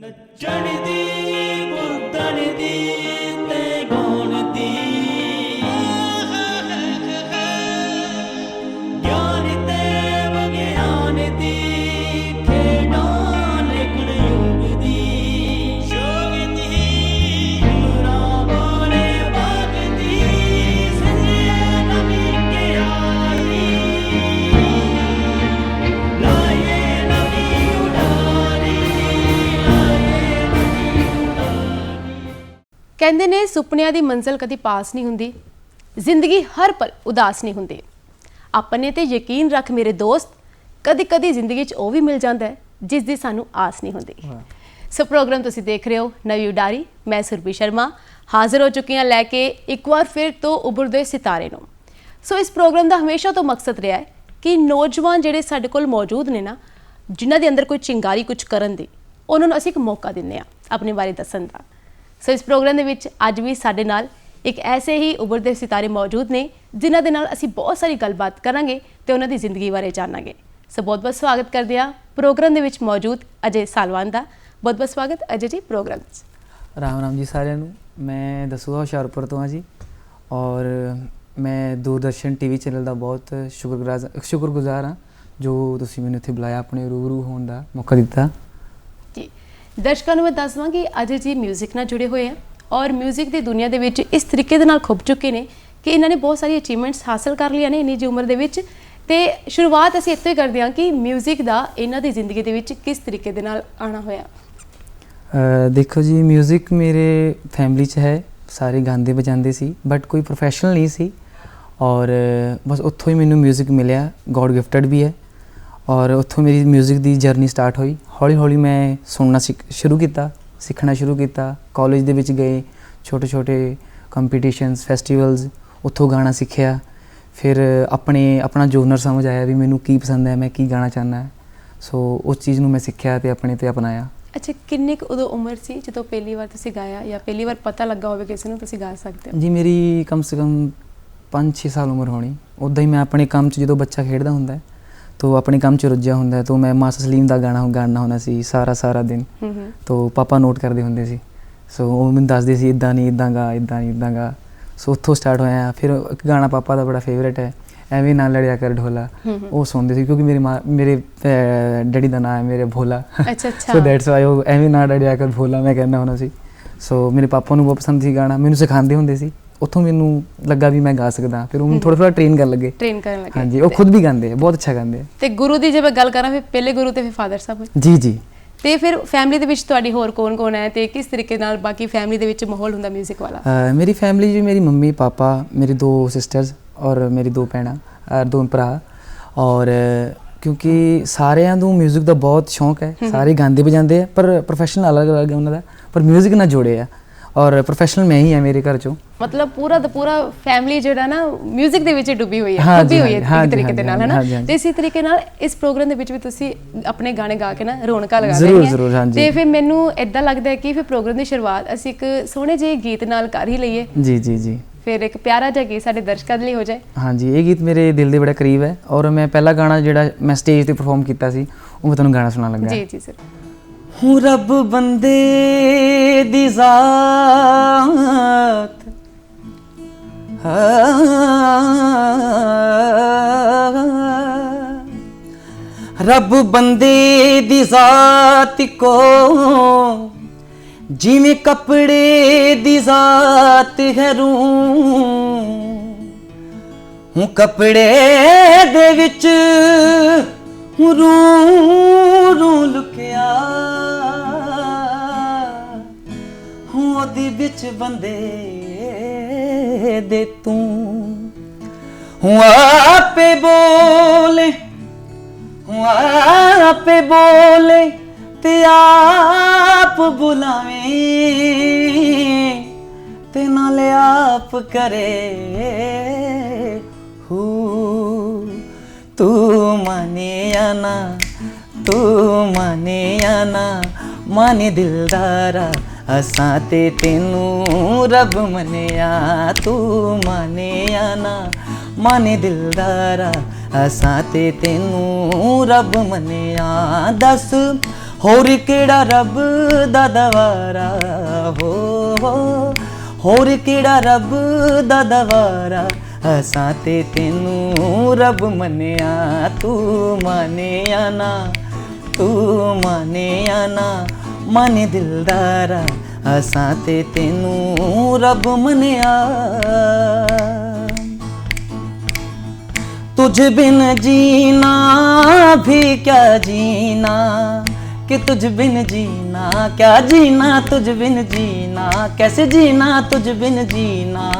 ਨੱਚਣ ਦੀ ਮੁਰਦਣ ਦੀ ਕਹਿੰਦੇ ਨੇ ਸੁਪਨਿਆਂ ਦੀ ਮੰਜ਼ਿਲ ਕਦੀ ਪਾਸ ਨਹੀਂ ਹੁੰਦੀ ਜ਼ਿੰਦਗੀ ਹਰ ਪਲ ਉਦਾਸ ਨਹੀਂ ਹੁੰਦੀ। ਆਪਣੇ ਤੇ ਯਕੀਨ ਰੱਖ ਮੇਰੇ ਦੋਸਤ ਕਦੀ ਕਦੀ ਜ਼ਿੰਦਗੀ 'ਚ ਉਹ ਵੀ ਮਿਲ ਜਾਂਦਾ ਹੈ ਜਿਸ ਦੀ ਸਾਨੂੰ ਆਸ ਨਹੀਂ ਹੁੰਦੀ। ਸੋ ਪ੍ਰੋਗਰਾਮ ਤੁਸੀਂ ਦੇਖ ਰਹੇ ਹੋ ਨਵੀਂ ਉਡਾਰੀ ਮੈਂ ਸੁਰਭੀ ਸ਼ਰਮਾ ਹਾਜ਼ਰ ਹੋ ਚੁੱਕੀ ਹਾਂ ਲੈ ਕੇ ਇੱਕ ਵਾਰ ਫਿਰ ਤੋਂ ਉਭਰਦੇ ਸਿਤਾਰੇ ਨੂੰ। ਸੋ ਇਸ ਪ੍ਰੋਗਰਾਮ ਦਾ ਹਮੇਸ਼ਾ ਤੋਂ ਮਕਸਦ ਰਿਹਾ ਹੈ ਕਿ ਨੌਜਵਾਨ ਜਿਹੜੇ ਸਾਡੇ ਕੋਲ ਮੌਜੂਦ ਨੇ ਨਾ ਜਿਨ੍ਹਾਂ ਦੇ ਅੰਦਰ ਕੋਈ ਚਿੰਗਾਰੀ ਕੁਝ ਕਰਨ ਦੀ ਉਹਨਾਂ ਨੂੰ ਅਸੀਂ ਇੱਕ ਮੌਕਾ ਦਿੰਦੇ ਆ ਆਪਣੇ ਬਾਰੇ ਦੱਸਣ ਦਾ। ਸੋ ਇਸ ਪ੍ਰੋਗਰਾਮ ਦੇ ਵਿੱਚ ਅੱਜ ਵੀ ਸਾਡੇ ਨਾਲ ਇੱਕ ਐਸੇ ਹੀ ਉਭਰਦੇ ਸਿਤਾਰੇ ਮੌਜੂਦ ਨੇ, ਜਿਨ੍ਹਾਂ ਦੇ ਨਾਲ ਅਸੀਂ ਬਹੁਤ ਸਾਰੀ ਗੱਲਬਾਤ ਕਰਾਂਗੇ ਤੇ ਉਹਨਾਂ ਦੀ ਜ਼ਿੰਦਗੀ ਬਾਰੇ ਜਾਣਾਂਗੇ। ਸੋ ਬਹੁਤ ਬਹੁਤ ਸਵਾਗਤ ਕਰਦੇ ਹਾਂ। ਪ੍ਰੋਗਰਾਮ ਦੇ ਵਿੱਚ ਮੌਜੂਦ ਅਜੇ ਸਾਲਵਾਨ ਦਾ। ਬਹੁਤ ਬਹੁਤ ਸਵਾਗਤ ਅਜੇ ਜੀ ਪ੍ਰੋਗਰਾਮ 'ਚ ਰਾਮ ਰਾਮ ਜੀ ਸਾਰਿਆਂ ਨੂੰ। ਮੈਂ ਦਸੂਹਾ ਹੁਸ਼ਿਆਰਪੁਰ ਤੋਂ ਹਾਂ ਜੀ। ਔਰ ਮੈਂ ਦੂਰਦਰਸ਼ਨ ਟੀਵੀ ਚੈਨਲ ਦਾ ਬਹੁਤ ਸ਼ੁਕਰਗੁਜ਼ਾਰ ਸ਼ੁਕਰਗੁਜ਼ਾਰ ਹਾਂ, ਜੋ ਤੁਸੀਂ ਮੈਨੂੰ ਇੱਥੇ ਬੁਲਾਇਆ ਆਪਣੇ ਰੂਬਰੂ ਹੋਣ ਦਾ ਮੌਕਾ ਦਿੱਤਾ। ਦਰਸ਼ਕਾਂ ਨੂੰ ਮੈਂ ਦੱਸ ਦਵਾਂ ਕਿ ਅਜੇ ਜੀ 뮤직 ਨਾਲ ਜੁੜੇ ਹੋਏ ਆ ਔਰ 뮤직 ਦੀ ਦੁਨੀਆ ਦੇ ਵਿੱਚ ਇਸ ਤਰੀਕੇ ਦੇ ਨਾਲ ਖੁੱਭ ਚੁੱਕੇ ਨੇ ਕਿ ਇਹਨਾਂ ਨੇ ਬਹੁਤ ਸਾਰੀ ਅਚੀਵਮੈਂਟਸ ਹਾਸਲ ਕਰ ਲਈਆਂ ਨੇ ਇੰਨੀ ਜਿਹੀ ਉਮਰ ਦੇ ਵਿੱਚ ਤੇ ਸ਼ੁਰੂਆਤ ਅਸੀਂ ਇੱਥੋਂ ਹੀ ਕਰਦੇ ਹਾਂ ਕਿ 뮤직 ਦਾ ਇਹਨਾਂ ਦੀ ਜ਼ਿੰਦਗੀ ਦੇ ਵਿੱਚ ਕਿਸ ਤਰੀਕੇ ਦੇ ਨਾਲ ਆਣਾ ਹੋਇਆ ਅ, ਦੇਖੋ ਜੀ 뮤직 ਮੇਰੇ ਫੈਮਿਲੀ 'ਚ ਹੈ ਸਾਰੇ ਗਾਉਂਦੇ ਵਜਾਉਂਦੇ ਸੀ ਬਟ ਕੋਈ ਪ੍ਰੋਫੈਸ਼ਨਲ ਨਹੀਂ ਸੀ ਔਰ ਬਸ ਉੱਥੋਂ ਹੀ ਮੈਨੂੰ 뮤직 ਮਿਲਿਆ ਗੋਡ ਗਿਫਟਡ ਵੀ ਹੈ ਔਰ ਉੱਥੋਂ ਮੇਰੀ 뮤직 ਦੀ ਜਰਨੀ ਸਟਾਰਟ ਹੋਈ। ਹੌਲੀ ਹੌਲੀ ਮੈਂ ਸੁਣਨਾ ਸਿੱਖ- ਸ਼ੁਰੂ ਕੀਤਾ ਸਿੱਖਣਾ ਸ਼ੁਰੂ ਕੀਤਾ। ਕਾਲਜ ਦੇ ਵਿੱਚ ਗਏ ਛੋਟੇ ਛੋਟੇ ਕੰਪੀਟੀਸ਼ਨਸ ਫੈਸਟੀਵਲਸ ਉੱਥੋਂ ਗਾਣਾ ਸਿੱਖਿਆ। ਫਿਰ ਆਪਣੇ ਆਪਣਾ ਜੋਨਰ ਸਮਝ ਆਇਆ ਵੀ ਮੈਨੂੰ ਕੀ ਪਸੰਦ ਹੈ ਮੈਂ ਕੀ ਗਾਣਾ ਚਾਹੁੰਦਾ ਸੋ ਉਸ ਚੀਜ਼ ਨੂੰ ਮੈਂ ਸਿੱਖਿਆ ਤੇ ਆਪਣੇ ਤੇ ਅਪਣਾਇਆ। ਅੱਛਾ ਕਿੰਨੀ ਕੁ ਉਦੋਂ ਉਮਰ ਸੀ ਜਦੋਂ ਪਹਿਲੀ ਵਾਰ ਤੁਸੀਂ ਗਾਇਆ ਜਾਂ ਪਹਿਲੀ ਵਾਰ ਪਤਾ ਲੱਗਾ ਹੋਵੇ ਕਿਸੇ ਨੂੰ ਤੁਸੀਂ ਗਾ ਸਕਦੇ ਹੋ? ਜੀ ਮੇਰੀ ਕਮ ਸੇ ਕਮ 5-6 ਸਾਲ ਉਮਰ ਹੋਣੀ। ਉਦਾਂ ਹੀ ਮੈਂ ਆਪਣੇ ਕੰਮ 'ਚ ਜਦੋਂ ਬੱਚਾ ਖੇਡਦਾ ਹੁੰਦਾ ਹੈ ਤੋ ਆਪਣੇ ਕੰਮ 'ਚ ਰੁੱਝਿਆ ਹੁੰਦਾ ਹੈ ਤੋ ਮੈਂ ਮਾਸਟਰ ਸਲੀਮ ਦਾ ਗਾਣਾ ਗਾਣਾ ਹੁੰਦਾ ਸੀ ਸਾਰਾ ਸਾਰਾ ਦਿਨ। ਤੋ ਪਾਪਾ ਨੋਟ ਕਰਦੇ ਹੁੰਦੇ ਸੀ। ਸੋ ਉਹ ਮੈਨੂੰ ਦੱਸਦੇ ਸੀ ਇਦਾਂ ਨਹੀਂ ਇਦਾਂ ਗਾ ਇਦਾਂ ਨਹੀਂ ਇਦਾਂ ਗਾ। ਸੋ ਉੱਥੋਂ ਸਟਾਰਟ ਹੋਇਆ। ਫਿਰ ਇੱਕ ਗਾਣਾ ਪਾਪਾ ਦਾ ਬੜਾ ਫੇਵਰੇਟ ਹੈ ਐਵੇਂ ਨਾ ਲੜਿਆ ਕਰ ਢੋਲਾ। ਉਹ ਸੁਣਦੇ ਸੀ ਕਿਉਂਕਿ ਮੇਰੇ ਮਾਂ- ਮੇਰੇ ਡੈਡੀ ਦਾ ਨਾਮ ਹੈ ਮੇਰੇ ਭੋਲਾ। ਅੱਛਾ ਅੱਛਾ। ਸੋ ਦੈਟਸ ਵਾਈ ਉਹ ਐਵੇਂ ਨਾ ਲੜਿਆ ਕਰ ਭੋਲਾ ਮੈਂ ਕਹਿੰਦਾ ਹੁੰਦਾ ਸੀ। ਸੋ ਮੇਰੇ ਪਾਪਾ ਨੂੰ ਬਹੁਤ ਪਸੰਦ ਸੀ ਗਾਣਾ। ਮੈਨੂੰ ਸਿਖਾਉਂਦੇ ਹੁੰਦੇ ਸੀ। ਉੱਥੋਂ ਮੈਨੂੰ ਲੱਗਾ ਵੀ ਮੈਂ ਗਾ ਸਕਦਾ ਫਿਰ ਉਹ ਮੈਨੂੰ ਥੋੜਾ ਥੋੜਾ ਟ੍ਰੇਨ ਕਰਨ ਲੱਗੇ ਟ੍ਰੇਨ ਕਰਨ ਲੱਗੇ ਹਾਂਜੀ ਉਹ ਖੁਦ ਵੀ ਗਾਉਂਦੇ ਆ ਬਹੁਤ ਅੱਛਾ ਗਾਉਂਦੇ ਆ ਤੇ ਗੁਰੂ ਦੀ ਜੇ ਮੈਂ ਗੱਲ ਕਰਾਂ ਫਿਰ ਪਹਿਲੇ ਗੁਰੂ ਤੇ ਫਿਰ ਫਾਦਰ ਸਾਹਿਬ ਹੋਏ। ਜੀ ਜੀ ਤੇ ਫਿਰ ਫੈਮਿਲੀ ਦੇ ਵਿੱਚ ਤੁਹਾਡੀ ਹੋਰ ਕੌਣ ਕੌਣ ਹੈ ਤੇ ਕਿਸ ਤਰੀਕੇ ਨਾਲ ਬਾਕੀ ਫੈਮਿਲੀ ਦੇ ਵਿੱਚ ਮਾਹੌਲ ਹੁੰਦਾ 뮤직 ਵਾਲਾ ਅਹ ਮੇਰੀ ਫੈਮਿਲੀ ਜੀ ਮੇਰੀ ਮੰਮੀ ਪਾਪਾ ਮੇਰੀ ਦੋ ਸਿਸਟਰਸ ਔਰ ਮੇਰੀ ਦੋ ਭੈਣਾਂ ਔਰ ਦੋ ਭਰਾ ਔਰ ਕਿਉਂਕਿ ਸਾਰਿਆਂ ਨੂੰ 뮤직 ਦਾ ਬਹੁਤ ਸ਼ੌਂਕ ਹੈ ਸਾਰੇ ਗਾਉਂਦੇ ਵਜਾਉਂਦੇ ਆ ਪਰ ਪ੍ਰੋਫੈਸ਼ਨਲ ਅਲੱਗ-ਅਲੱਗ ਹੈ ਉਹਨਾਂ ਦਾ ਪਰ 뮤직 ਨਾਲ ਜੋੜੇ ਆ ਔਰ ਪ੍ਰੋਫੈਸ਼ਨਲ ਮੈਂ ਹੀ ਆ ਮੇਰੇ ਘਰ ਚੋਂ। ਮਤਲਬ ਪੂਰਾ ਦਾ ਪੂਰਾ ਫੈਮਿਲੀ ਜਿਹੜਾ ਨਾ 뮤직 ਦੇ ਵਿੱਚ ਹੀ ਡੁੱਬੀ ਹੋਈ ਹੈ ਡੁੱਬੀ ਹੋਈ ਹੈ ਇੱਕ ਤਰੀਕੇ ਦੇ ਨਾਲ ਹੈ ਨਾ ਹਾਂਜੀ, ਹਾਂਜੀ। ਤੇ ਇਸੇ ਤਰੀਕੇ ਨਾਲ ਇਸ ਪ੍ਰੋਗਰਾਮ ਦੇ ਵਿੱਚ ਵੀ ਤੁਸੀਂ ਆਪਣੇ ਗਾਣੇ ਗਾ ਕੇ ਨਾ ਰੌਣਕਾਂ ਲਗਾ ਰਹੇ ਹੈ। ਤੇ ਫਿਰ ਮੈਨੂੰ ਇਦਾਂ ਲੱਗਦਾ ਹੈ ਕਿ ਫਿਰ ਪ੍ਰੋਗਰਾਮ ਦੀ ਸ਼ੁਰੂਆਤ ਅਸੀਂ ਇੱਕ ਸੋਹਣੇ ਜਿਹੇ ਗੀਤ ਨਾਲ ਕਰ ਹੀ ਲਈਏ। ਜੀ ਜੀ ਜੀ। ਫਿਰ ਇੱਕ ਪਿਆਰਾ ਜਿਹਾ ਗੀਤ ਸਾਡੇ ਦਰਸ਼ਕਾਂ ਦੇ ਲਈ ਹੋ ਜਾਏ। ਹਾਂਜੀ ਇਹ ਗੀਤ ਮੇਰੇ ਦਿਲ ਦੇ ਬੜਾ ਕਰੀਬ ਹੈ ਔਰ ਮੈਂ ਪਹਿਲਾ ਗਾਣਾ ਜਿਹੜਾ ਮੈਂ ਸਟੇਜ ਤੇ ਪਰਫਾਰਮ ਕੀਤਾ ਸੀ ਉਹ ਮੈਂ ਤੁਹਾਨੂੰ ਗਾਣਾ ਸੁਣਾਉਣ ਲੱਗਾ। ਜੀ ਜੀ ਸਰ ਹੂੰ ਰੱਬ ਬੰਦੇ ਦੀ ਜ਼ਾਤ। ਰੱਬ ਬੰਦੇ ਦੀ ਜ਼ਾਤ ਕੋ ਜਿਵੇਂ ਕੱਪੜੇ ਦੀ ਜ਼ਾਤ ਹੈ ਰੂ ਹੂੰ ਕੱਪੜੇ ਦੇ ਵਿੱਚ ਹੂੰ ਰੂ ਰੂ ਵਿੱਚ ਬੰਦੇ ਦੇ ਤੂੰ। ਹੂੰ ਆਪੇ ਬੋਲੇ, ਹੂੰ ਆਪੇ ਬੋਲੇ ਤੇ ਆਪ ਬੁਲਾਵੇਂ ਤੇ ਨਾਲ ਆਪ ਕਰੇ ਹੂ। ਤੂੰ ਮਾਨਿਆ ਨਾ, ਤੂੰ ਮਾਨਿਆ ਨਾ, ਮਨ ਦਿਲਦਾਰਾ ਅਸਾਂ ਤੇ ਤੈਨੂੰ ਰੱਬ ਮੰਨਿਆ, ਤੂੰ ਮਾਨਿਆ ਨਾ। ਮਾਨੇ ਦਿਲਦਾਰਾ ਅਸਾਂ ਤੇ ਤੈਨੂੰ ਰੱਬ ਮੰਨਿਆ। ਦੱਸ ਹੋਰ ਕਿਹੜਾ ਰੱਬ ਦਾ ਦਵਾਰਾ? ਹੋ ਹੋ। ਹੋਰ ਕਿਹੜਾ ਰੱਬ ਦਾ ਦਵਾਰਾ? ਅਸਾਂ ਤੇ ਤੈਨੂੰ ਰੱਬ ਮੰਨਿਆ, ਤੂੰ ਮੰਨਿਆ ਨਾ। ਤੂੰ ਮੰਨਿਆ ਨਾ। ਮਨ ਦਿਲਦਾਰਾ ਅਸਾਂ ਤੇ ਤੈਨੂੰ ਰੱਬ ਮੰਨਿਆ। ਤੁਝ ਬਿਨ ਜੀਨਾ ਵੀ ਕਿਆ ਜੀਨਾ ਕਿ ਤੁਝ ਬਿਨ ਜੀਨਾ ਕਿਆ ਜੀਨਾ ਤੁਝ ਬਿਨ ਜੀਨਾ ਕੈਸੇ ਜੀਨਾ ਤੁਝ ਬਿਨ ਜੀਨਾ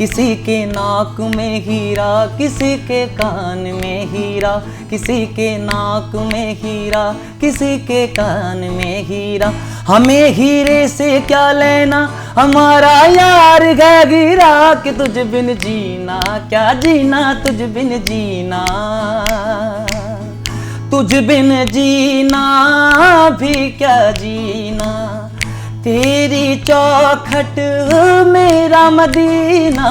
किसी के नाक में हीरा, किसी के कान में हीरा, किसी के नाक में हीरा, किसी के कान में हीरा। हमें हीरे से क्या लेना? हमारा यार है गिरा कि तुझ बिन जीना, क्या जीना तुझ बिन जीना? तुझ बिन जीना भी क्या जीना? तेरी चौखट मेरा मदीना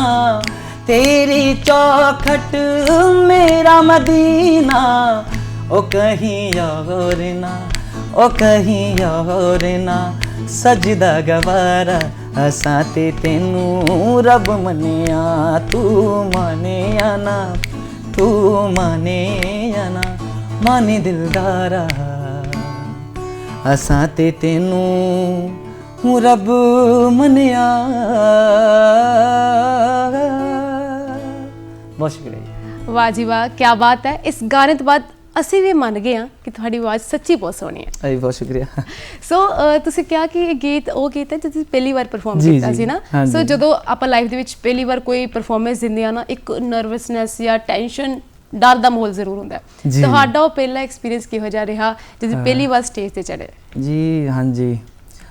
तेरी चौखट मेरा मदीना ओ कहीं और ना ओ कहीं और ना सजदा गवारा असां ते ਤੈਨੂੰ ਰੱਬ ਮੰਨਿਆ ਤੂੰ ਮੰਨਿਆ ਨਾ ਤੂੰ ਮੰਨਿਆ ਨਾ ਮਾਨੇ ਦਿਲਦਾਰਾ ਅਸਾਂ ਤੇ ਤੈਨੂੰ ਰੱਬ ਮੰਨਿਆ। ਬਹੁਤ ਸ਼ੁਕਰੀਆ। ਵਾਹ ਜੀ ਵਾਹ ਕੀ ਬਾਤ ਹੈ। ਇਸ ਗਾਣੇ ਤੋਂ ਬਾਅਦ ਅਸੀਂ ਵੀ ਮੰਨ ਗਏ ਹਾਂ ਕਿ ਤੁਹਾਡੀ ਆਵਾਜ਼ ਸੱਚੀ ਬਹੁਤ ਸੋਹਣੀ ਹੈ। ਜੀ ਬਹੁਤ ਸ਼ੁਕਰੀਆ। ਸੋ ਤੁਸੀਂ ਕਿਹਾ ਕਿ ਇਹ ਗੀਤ ਉਹ ਗੀਤ ਹੈ ਜੋ ਤੁਸੀਂ ਪਹਿਲੀ ਵਾਰ ਪਰਫਾਰਮ ਕੀਤਾ ਸੀ ਨਾ। ਸੋ ਜਦੋਂ ਆਪਾਂ ਲਾਈਵ ਦੇ ਵਿੱਚ ਪਹਿਲੀ ਵਾਰ ਕੋਈ ਪਰਫਾਰਮੈਂਸ ਦਿੰਦੇ ਆ ਨਾ ਇੱਕ ਨਰਵਸਨੈਸ ਜਾਂ ਟੈਨਸ਼ਨ ਡਰ ਦਾ ਮਾਹੌਲ ਜ਼ਰੂਰ ਹੁੰਦਾ ਹੈ। ਤੁਹਾਡਾ ਉਹ ਪਹਿਲਾ ਐਕਸਪੀਰੀਅੰਸ ਕਿਹੋ ਜਿਹਾ ਰਿਹਾ ਜਦੋਂ ਪਹਿਲੀ ਵਾਰ ਸਟੇਜ ਤੇ ਚੜੇ ਜੀ ਹਾਂਜੀ।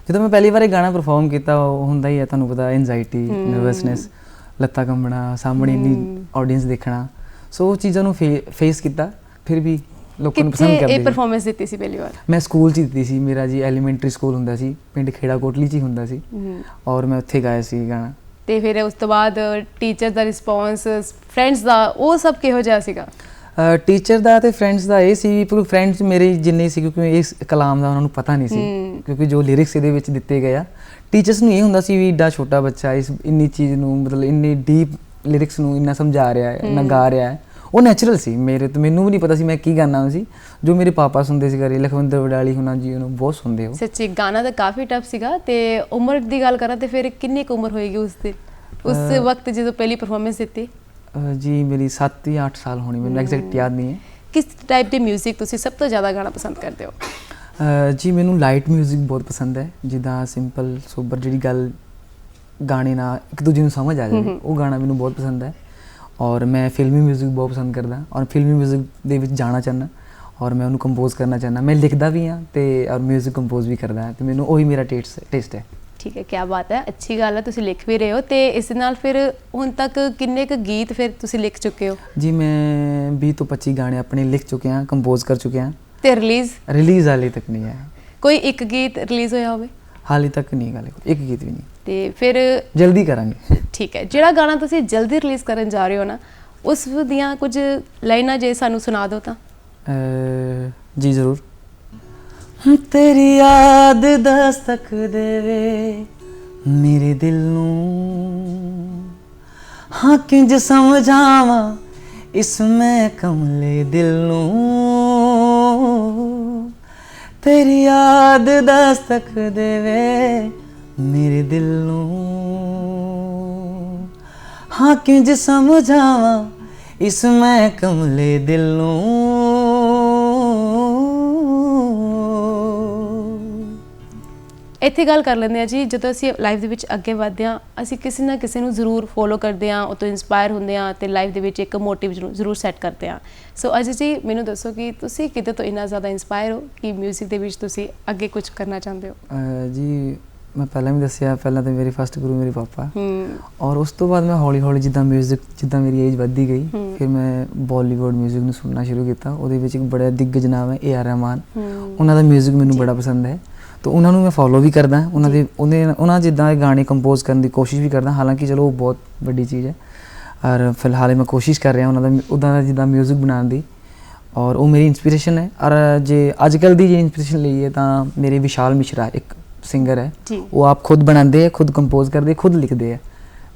ਜਦੋਂ ਮੈਂ ਪਹਿਲੀ ਵਾਰ ਇਹ ਗਾਣਾ ਪਰਫਾਰਮ ਕੀਤਾ ਉਹ ਹੁੰਦਾ ਹੀ ਹੈ ਤੁਹਾਨੂੰ ਪਤਾ ਐਂਜ਼ਾਈਟੀ ਨਰਵਸਨੈਸ ਲੱਤਾਂ ਕੰਬਣਾ ਸਾਹਮਣੇ ਇੰਨੀ ਆਡੀਅנס ਦੇਖਣਾ। ਸੋ ਉਹ ਚੀਜ਼ਾਂ ਨੂੰ ਫੇਸ ਕੀਤਾ ਫਿਰ ਵੀ ਲੋਕਾਂ ਨੂੰ ਪਸੰਦ ਕਰਦੇ ਇਹ। ਪਰਫਾਰਮੈਂਸ ਦਿੱਤੀ ਸੀ ਪਹਿਲੀ ਵਾਰ? ਮੈਂ ਸਕੂਲ 'ਚ ਦਿੱਤੀ ਸੀ। ਮੇਰਾ ਜੀ ਐਲੀਮੈਂਟਰੀ ਸਕੂਲ ਹੁੰਦਾ ਸੀ ਪਿੰਡ ਖੇੜਾ ਕੋਟਲੀ 'ਚ ਹੀ ਹੁੰਦਾ ਸੀ। ਔਰ ਮੈਂ ਉੱਥੇ ਗਾਇਆ ਸੀ ਗਾਣਾ। ਤੇ ਫਿਰ ਉਸ ਤੋਂ ਬਾਅਦ ਟੀਚਰ ਦਾ ਰਿਸਪੌਂਸ ਫਰੈਂਡਸ ਦਾ ਉਹ ਸਭ ਕਿਹੋ ਜਿਹਾ ਸੀਗਾ? ਟੀਚਰ ਦਾ ਤੇ ਫਰੈਂਡਸ ਦਾ ਇਹ ਸੀ ਪਰ ਫਰੈਂਡਸ ਮੇਰੇ ਜਿੰਨੇ ਸੀ ਕਿਉਂਕਿ ਇਸ ਕਲਾਮ ਦਾ ਉਹਨਾਂ ਨੂੰ ਪਤਾ ਨਹੀਂ ਸੀ। ਕਿਉਂਕਿ ਜੋ ਲਿਰਿਕਸ ਇਹਦੇ ਵਿੱਚ ਦਿੱਤੇ ਗਏ ਆ। ਟੀਚਰਸ ਨੂੰ ਇਹ ਹੁੰਦਾ ਸੀ ਵੀ ਏਡਾ ਛੋਟਾ ਬੱਚਾ ਇਸ ਇੰਨੀ ਚੀਜ਼ ਨੂੰ ਮਤਲਬ ਇੰਨੀ ਡੀਪ ਲਿਰਿਕਸ ਨੂੰ ਇੰਨਾ ਸਮਝਾ ਰਿਹਾ ਹੈ ਇੰਨਾ ਗਾ ਰਿਹਾ ਹੈ। ਉਹ ਨੈਚੁਰਲ ਸੀ ਮੇਰੇ ਤੋਂ ਮੈਨੂੰ ਵੀ ਨਹੀਂ ਪਤਾ ਸੀ ਮੈਂ ਕੀ ਗਾਣਾ ਸੀ। ਜੋ ਮੇਰੇ ਪਾਪਾ ਸੁਣਦੇ ਸੀ ਘਰੇ ਲਖਵਿੰਦਰ ਵਡਾਲੀ ਹੁਣਾਂ ਜੀ ਉਹਨੂੰ ਬਹੁਤ ਸੁਣਦੇ ਹੋ। ਸੱਚੀ ਗਾਣਾ ਤਾਂ ਕਾਫੀ ਟਫ ਸੀਗਾ ਤੇ ਉਮਰ ਦੀ ਗੱਲ ਕਰਾਂ ਤੇ ਫਿਰ ਕਿੰਨੀ ਕੁ ਉਮਰ ਹੋਏਗੀ ਉਸ ਦੀ ਉਸ ਵਕਤ ਜਦੋਂ ਪਹਿਲੀ ਪਰਫਾਰਮੈਂਸ ਦਿੱਤੀ? ਜੀ ਮੇਰੀ 7 ਜਾਂ 8 ਸਾਲ ਹੋਣੀ ਮੈਨੂੰ ਐਗਜ਼ੈਕਟ ਯਾਦ ਨਹੀਂ ਹੈ ਕਿਸ ਟਾਈਪ ਦੇ 뮤직 ਤੁਸੀਂ ਸਭ ਤੋਂ ਜ਼ਿਆਦਾ ਗਾਣਾ ਪਸੰਦ ਕਰਦੇ ਹੋ ਅਹ ਜੀ ਮੈਨੂੰ ਲਾਈਟ 뮤직 ਬਹੁਤ ਪਸੰਦ ਹੈ ਜਿੱਦਾਂ ਸਿੰਪਲ ਸੋਬਰ ਜਿਹੜੀ ਗੱਲ ਗਾਣੇ ਨਾਲ ਇੱਕ ਦੂਜੇ ਨੂੰ ਸਮਝ ਆ ਜਾਵੇ ਉਹ ਗਾਣਾ ਮੈਨੂੰ ਬਹੁਤ ਪਸੰਦ ਹੈ ਔਰ ਮੈਂ ਫਿਲਮੀ 뮤직 ਬਹੁਤ ਪਸੰਦ ਕਰਦਾ ਔਰ ਫਿਲਮੀ 뮤직 ਦੇ ਵਿੱਚ ਜਾਣਾ ਚਾਹੁੰਦਾ ਔਰ ਮੈਂ ਉਹਨੂੰ ਕੰਪੋਜ਼ ਕਰਨਾ ਚਾਹੁੰਦਾ ਮੈਂ ਲਿਖਦਾ ਵੀ ਹਾਂ ਤੇ ਔਰ 뮤직 ਕੰਪੋਜ਼ ਵੀ ਕਰਦਾ ਹਾਂ ਤੇ ਮੈਨੂੰ ਉਹੀ ਮੇਰਾ ਟੇਸਟ ਟੇਸਟ ਹੈ ਠੀਕ ਹੈ ਕੀ ਬਾਤ ਹੈ। ਅੱਛੀ ਗੱਲ ਹੈ ਤੁਸੀਂ ਲਿਖ ਵੀ ਰਹੇ ਹੋ ਤੇ ਇਸ ਨਾਲ ਫਿਰ ਹੁਣ ਤੱਕ ਕਿੰਨੇ ਕੁ ਗੀਤ ਫਿਰ ਤੁਸੀਂ ਲਿਖ ਚੁੱਕੇ ਹੋ? ਜੀ ਮੈਂ 20 ਤੋਂ 25 ਗਾਣੇ ਆਪਣੇ ਲਿਖ ਚੁੱਕੇ ਹਾਂ ਕੰਪੋਜ਼ ਕਰ ਚੁੱਕੇ ਹਾਂ। ਤੇ ਰਿਲੀਜ਼ ਰਿਲੀਜ਼ ਹਾਲੇ ਤੱਕ ਨਹੀਂ ਹੈ ਕੋਈ ਇੱਕ ਗੀਤ ਰਿਲੀਜ਼ ਹੋਇਆ ਹੋਵੇ? ਹਾਲੇ ਤੱਕ ਨਹੀਂ ਗਾਲੇ ਇੱਕ ਗੀਤ ਵੀ ਨਹੀਂ। ਤੇ ਫਿਰ ਜਲਦੀ ਕਰਾਂਗੇ। ਠੀਕ ਹੈ ਜਿਹੜਾ ਗਾਣਾ ਤੁਸੀਂ ਜਲਦੀ ਰਿਲੀਜ਼ ਕਰਨ ਜਾ ਰਹੇ ਹੋ ਨਾ ਉਸ ਦੀਆਂ ਕੁਝ ਲਾਈਨਾਂ ਜੇ ਸਾਨੂੰ ਸੁਣਾ ਦਿਓ ਤਾਂ। ਜੀ ਜ਼ਰੂਰ। ਤੇਰੀ ਯਾਦ ਦਸਤਕ ਦੇਵੇ ਮੇਰੇ ਦਿਲ ਨੂੰ। ਹਾਂ ਕਿੰਜ ਸਮਝਾਵਾਂ ਇਸ ਮੈਂ ਕਮਲੇ ਦਿਲ ਨੂੰ। ਤੇਰੀ ਯਾਦ ਦਸਤਕ ਦੇਵੇ ਮੇਰੇ ਦਿਲ ਨੂੰ। ਹਾਂ ਕਿੰਜ ਸਮਝਾਵਾਂ ਇਸ ਮੈਂ ਕਮਲੇ ਦਿਲ ਨੂੰ। ਇੱਥੇ ਗੱਲ ਕਰ ਲੈਂਦੇ ਆ ਜੀ ਜਦੋਂ ਅਸੀਂ ਲਾਈਫ ਦੇ ਵਿੱਚ ਅੱਗੇ ਵਧਦੇ ਆ ਅਸੀਂ ਕਿਸੇ ਨਾ ਕਿਸੇ ਨੂੰ ਜ਼ਰੂਰ ਫੋਲੋ ਕਰਦੇ ਆ ਉਹ ਤੋਂ ਇਨਸਪਾਇਰ ਹੁੰਦੇ ਆ ਤੇ ਲਾਈਫ ਦੇ ਵਿੱਚ ਇੱਕ ਮੋਟਿਵ ਜ਼ਰੂਰ ਸੈੱਟ ਕਰਦੇ ਆ ਸੋ ਅਜੇ ਜੀ ਮੈਨੂੰ ਦੱਸੋ ਕਿ ਤੁਸੀਂ ਕਿਤੇ ਤੋਂ ਇੰਨਾ ਜ਼ਿਆਦਾ ਇਨਸਪਾਇਰ ਹੋ ਕਿ 뮤직 ਦੇ ਵਿੱਚ ਤੁਸੀਂ ਅੱਗੇ ਕੁਝ ਕਰਨਾ ਚਾਹੁੰਦੇ ਹੋ ਅਹ ਜੀ ਮੈਂ ਪਹਿਲਾਂ ਵੀ ਦੱਸਿਆ ਪਹਿਲਾਂ ਤਾਂ ਮੇਰੇ ਫਸਟ ਗੁਰੂ ਮੇਰੇ ਪਾਪਾ ਹੂੰ ਔਰ ਉਸ ਤੋਂ ਬਾਅਦ ਮੈਂ ਹੌਲੀ ਹੌਲੀ ਜਿੱਦਾਂ 뮤직 ਜਿੱਦਾਂ ਮੇਰੀ ਏਜ ਵੱਧਦੀ ਗਈ ਹੂੰ। ਫਿਰ ਮੈਂ ਬਾਲੀਵੁੱਡ 뮤직 ਨੂੰ ਸੁਣਨਾ ਸ਼ੁਰੂ ਕੀਤਾ ਉਹਦੇ ਵਿੱਚ ਇੱਕ ਬੜਾ ਦਿੱਗਜ ਨਾਮ ਹੈ ਏ ਆਰ ਰਹਿਮਾਨ ਹੂੰ ਉਹਨਾਂ ਦਾ 뮤직 ਮੈਨੂੰ ਬੜਾ ਪਸੰਦ ਹੈ ਤਾਂ ਉਹਨਾਂ ਨੂੰ ਮੈਂ ਫੋਲੋ ਵੀ ਕਰਦਾ ਉਹਨਾਂ ਦੇ ਉਹਨੇ ਉਹਨਾਂ ਜਿੱਦਾਂ ਦੇ ਗਾਣੇ ਕੰਪੋਜ਼ ਕਰਨ ਦੀ ਕੋਸ਼ਿਸ਼ ਵੀ ਕਰਦਾ ਹਾਲਾਂਕਿ ਚਲੋ ਉਹ ਬਹੁਤ ਵੱਡੀ ਚੀਜ਼ ਹੈ। ਔਰ ਫਿਲਹਾਲ ਮੈਂ ਕੋਸ਼ਿਸ਼ ਕਰ ਰਿਹਾ ਉਹਨਾਂ ਦਾ ਉਹਦਾਂ ਦਾ ਜਿੱਦਾਂ 뮤직 ਬਣਾਉਣ ਦੀ। ਔਰ ਉਹ ਮੇਰੀ ਇਨਸਪੀਰੇਸ਼ਨ ਹੈ। ਔਰ ਜੇ ਅੱਜ ਕੱਲ੍ਹ ਦੀ ਜੇ ਇਨਸਪੀਰੇਸ਼ਨ ਲਈਏ ਤਾਂ ਮੇਰੇ ਵਿਸ਼ਾਲ ਮਿਸ਼ਰਾ ਇੱਕ ਸਿੰਗਰ ਹੈ। ਉਹ ਆਪ ਖੁਦ ਬਣਾਉਂਦੇ ਹੈ ਖੁਦ ਕੰਪੋਜ਼ ਕਰਦੇ ਖੁਦ ਲਿਖਦੇ ਹੈ।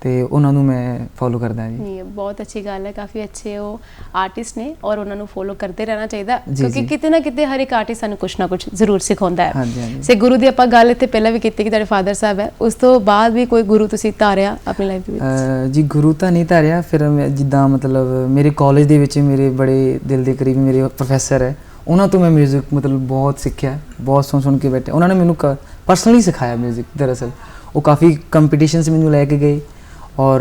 ਤੇ ਉਹਨਾਂ ਨੂੰ ਮੈਂ ਫੋਲੋ ਕਰਦਾ ਜੀ ਨਹੀਂ ਇਹ ਬਹੁਤ ਅੱਛੀ ਗੱਲ ਹੈ ਕਾਫੀ ਅੱਛੇ ਉਹ ਆਰਟਿਸਟ ਨੇ ਔਰ ਉਹਨਾਂ ਨੂੰ ਫੋਲੋ ਕਰਦੇ ਰਹਿਣਾ ਚਾਹੀਦਾ ਜੀ, ਕਿਉਂਕਿ ਜੀ। ਕਿਤੇ ਨਾ ਕਿਤੇ ਹਰ ਇੱਕ ਆਰਟਿਸਟ ਸਾਨੂੰ ਕੁਝ ਨਾ ਕੁਝ ਜ਼ਰੂਰ ਸਿਖਾਉਂਦਾ ਹੈ ਹਾਂਜੀ, ਹਾਂਜੀ। ਸੇ ਗੁਰੂ ਦੀ ਆਪਾਂ ਗੱਲ ਇੱਥੇ ਪਹਿਲਾਂ ਵੀ ਕੀਤੀ ਕਿ ਤੁਹਾਡੇ ਫਾਦਰ ਸਾਹਿਬ ਹੈ ਉਸ ਤੋਂ ਬਾਅਦ ਵੀ ਕੋਈ ਗੁਰੂ ਤੁਸੀਂ ਧਾਰਿਆ ਆਪਣੀ ਲਾਈਫ ਦੇ ਵਿੱਚ ਅਹ ਜੀ ਗੁਰੂ ਤਾਂ ਨਹੀਂ ਧਾਰਿਆ ਫਿਰ ਮੈਂ ਜਿੱਦਾਂ ਮਤਲਬ ਮੇਰੇ ਕਾਲਜ ਦੇ ਵਿੱਚ ਮੇਰੇ ਬੜੇ ਦਿਲ ਦੇ ਕਰੀਬ ਮੇਰੇ ਪ੍ਰੋਫੈਸਰ ਹੈ ਉਹਨਾਂ ਤੋਂ ਮੈਂ 뮤직 ਮਤਲਬ ਬਹੁਤ ਸਿੱਖਿਆ ਬਹੁਤ ਸੁਣ ਸੁਣ ਕੇ ਬੈਠੇ ਉਹਨਾਂ ਨੇ ਮੈਨੂੰ ਪਰਸਨਲੀ ਸਿਖਾਇਆ 뮤직 ਦਰਅਸਲ ਉਹ ਕਾਫੀ ਕੰਪੀਟੀਸ਼ਨਸ ਮੈਨੂੰ ਲੈ ਕੇ ਗਏ ਔਰ,